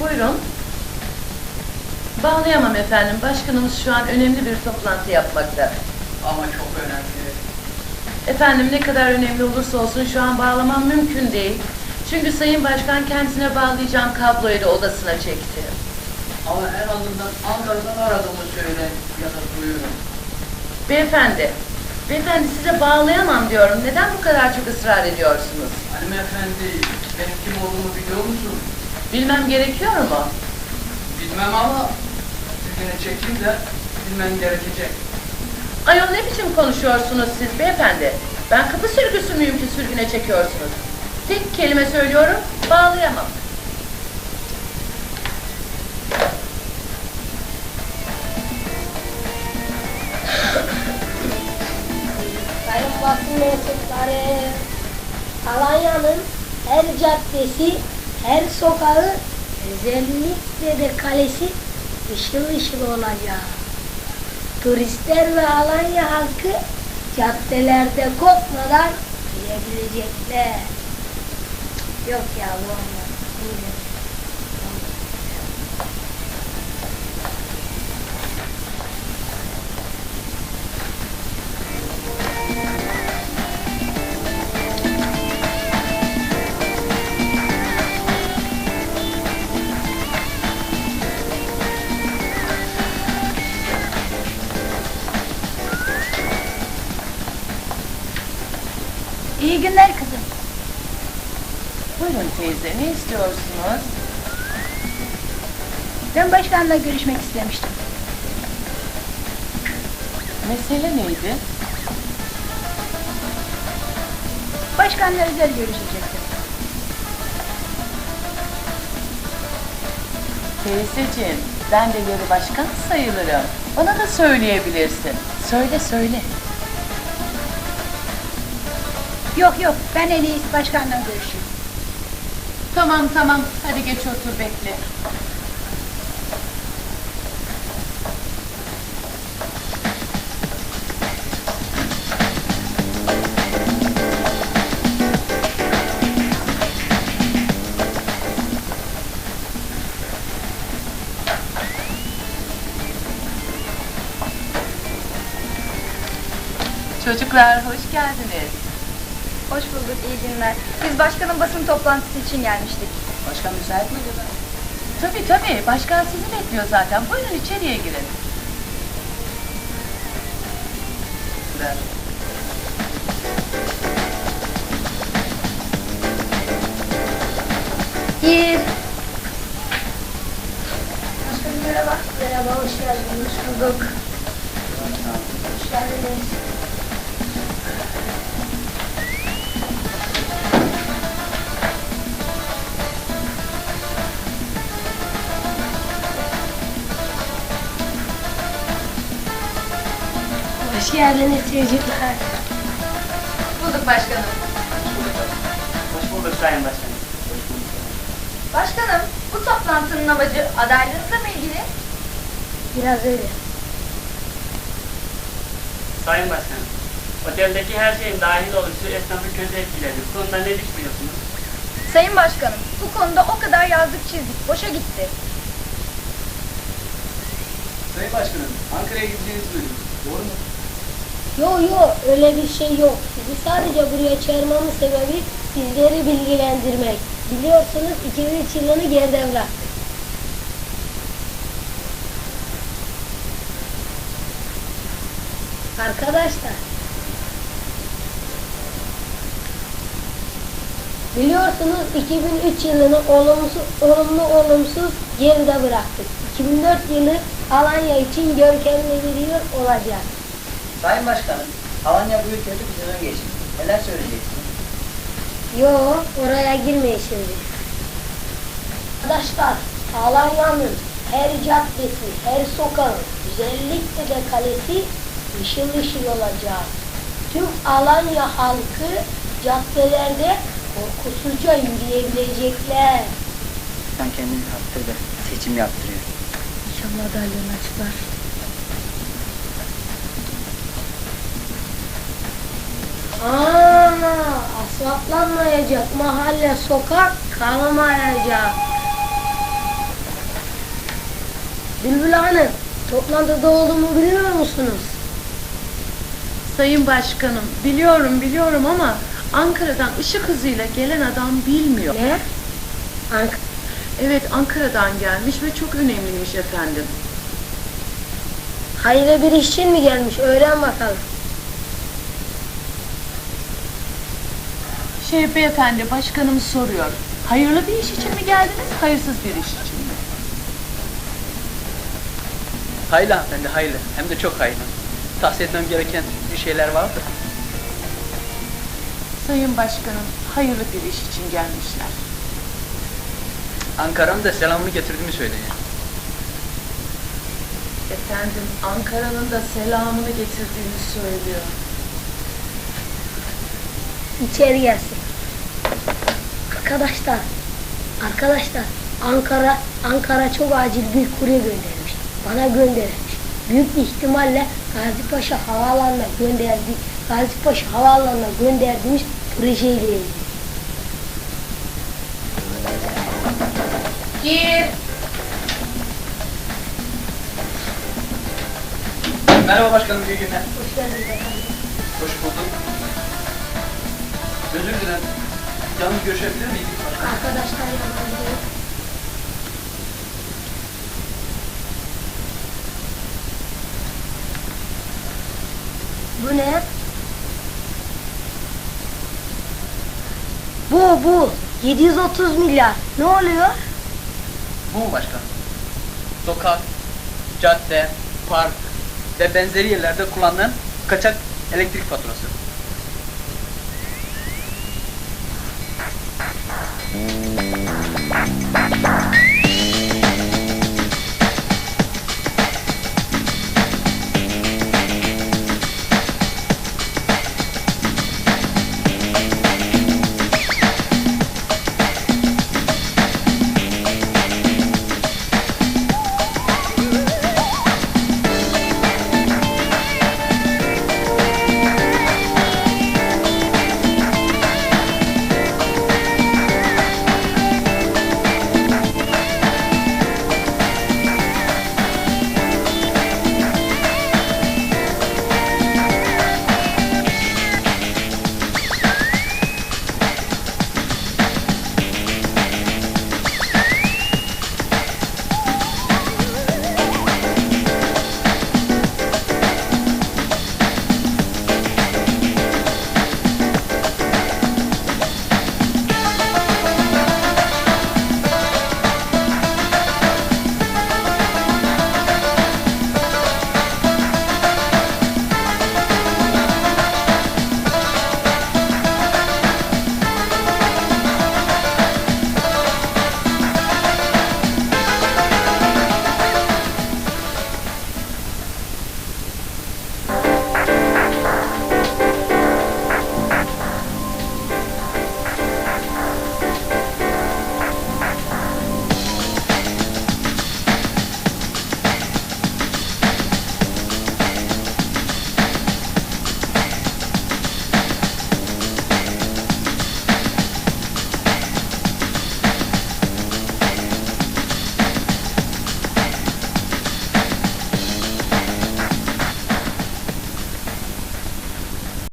buyurun. Bağlayamam efendim. Başkanımız şu an önemli bir toplantı yapmakta. Ama çok önemli. Efendim ne kadar önemli olursa olsun şu an bağlamam mümkün değil. Çünkü Sayın Başkan kendisine bağlayacağım kabloyu da odasına çekti. Ama en azından Ankara'dan aradığımı söyle ya da duyurun. Beyefendi, beyefendi size bağlayamam diyorum. Neden bu kadar çok ısrar ediyorsunuz? Hanımefendi, benim kim olduğumu biliyor musun? Bilmem gerekiyor mu? Bilmem ama sürgüne çekeyim de bilmem gerekecek. Ayol ne biçim konuşuyorsunuz siz beyefendi? Ben kapı sürgüsü müyüm ki sürgüne çekiyorsunuz? Tek kelime söylüyorum, bağlayamam. Sayın basın mensupları, Alanya'nın her caddesi, her sokağı, özellikle de kalesi ışıl ışıl olacak. Turistler ve Alanya halkı caddelerde kopmadan girebilecekler. Yok ya bu olmaz. İyi günler kızım. Buyurun teyze, ne istiyorsunuz? Ben başkanla görüşmek istemiştim. Mesele neydi? Başkanla özel görüşecektim. Teyzeciğim, ben de yarı başkan sayılırım. Bana da söyleyebilirsin. Söyle söyle. Yok yok ben en iyisi başkanla görüşeyim. Tamam tamam, hadi geç otur bekle. Çocuklar hoş geldiniz. Hoş bulduk, iyi günler. Biz başkanın basın toplantısı için gelmiştik. Başkan müsait mi acaba? Tabii tabii, başkan sizi bekliyor zaten. Buyurun içeriye girin. Ver. Gir. Başkanım merhaba. Merhaba, hoş geldiniz. Hoş bulduk. Hoş geldiniz. Hoş geldiniz çocuklar. Bulduk başkanım. Hoş bulduk Sayın Başkanım. Başkanım, bu toplantının amacı adaylığınızla mı ilgili? Biraz öyle. Sayın Başkanım, oteldeki her şeyin dahil oluşu esnafı kötü etkiledi. Bu konuda ne düşünüyorsunuz? Sayın Başkanım, bu konuda o kadar yazdık çizdik, boşa gitti. Sayın Başkanım, Ankara'ya gideceğinizi duydum. Doğru mu? Yo yo öyle bir şey yok. Sizi sadece buraya çağırmamın sebebi sizleri bilgilendirmek. Biliyorsunuz 2003 yılını geride bıraktık. Arkadaşlar Biliyorsunuz 2003 yılını olumsuz, olumlu olumsuz geride bıraktık. 2004 yılı Alanya için görkemli bir yıl olacak. Sayın Başkanım, Alanya bu kötü bir sezon geçirdi. Neler söyleyeceksiniz? Yo, oraya girmeyin şimdi. Arkadaşlar, Alanya'nın her caddesi, her sokağı, özellikle de kalesi ışıl ışıl olacak. Tüm Alanya halkı caddelerde korkusuzca yürüyebilecekler. Sen kendini kaptır da seçim yaptırıyor. İnşallah adaylığını açıklar. Aa, asfaltlanmayacak mahalle sokak kalmayacak. Bülbül Hanım, toplantıda olduğumu biliyor musunuz? Sayın Başkanım, biliyorum biliyorum ama Ankara'dan ışık hızıyla gelen adam bilmiyor. Ne? Ank Evet, Ankara'dan gelmiş ve çok önemliymiş efendim. hayırlı bir iş için mi gelmiş? Öğren bakalım. Şey beyefendi, başkanımız soruyor. Hayırlı bir iş için mi geldiniz, hayırsız bir iş için mi? Hayırlı hanımefendi, hayırlı. Hem de çok hayırlı. Tahsil etmem gereken bir şeyler vardı. Sayın Başkanım, hayırlı bir iş için gelmişler. Ankara'nın da selamını getirdiğimi söyleyin. Efendim, Ankara'nın da selamını getirdiğini söylüyor. İçeri gelsin. Arkadaşlar, arkadaşlar Ankara Ankara çok acil bir kurye göndermiş. Bana gönderilmiş. Büyük bir ihtimalle Gazipaşa Havaalanı'na gönderdi. Gazipaşa Havaalanı'na gönderdiğimiz projeyle ilgili. Gir. Merhaba başkanım, iyi günler. Hoş geldiniz efendim. Hoş bulduk. Özür dilerim. Yalnız görüşebilir miydik? Arkadaşlar. Bu ne? Bu bu 730 milyar. Ne oluyor? Bu mu başkanım? Sokak, cadde, park ve benzeri yerlerde kullanılan kaçak elektrik faturası. Thank you.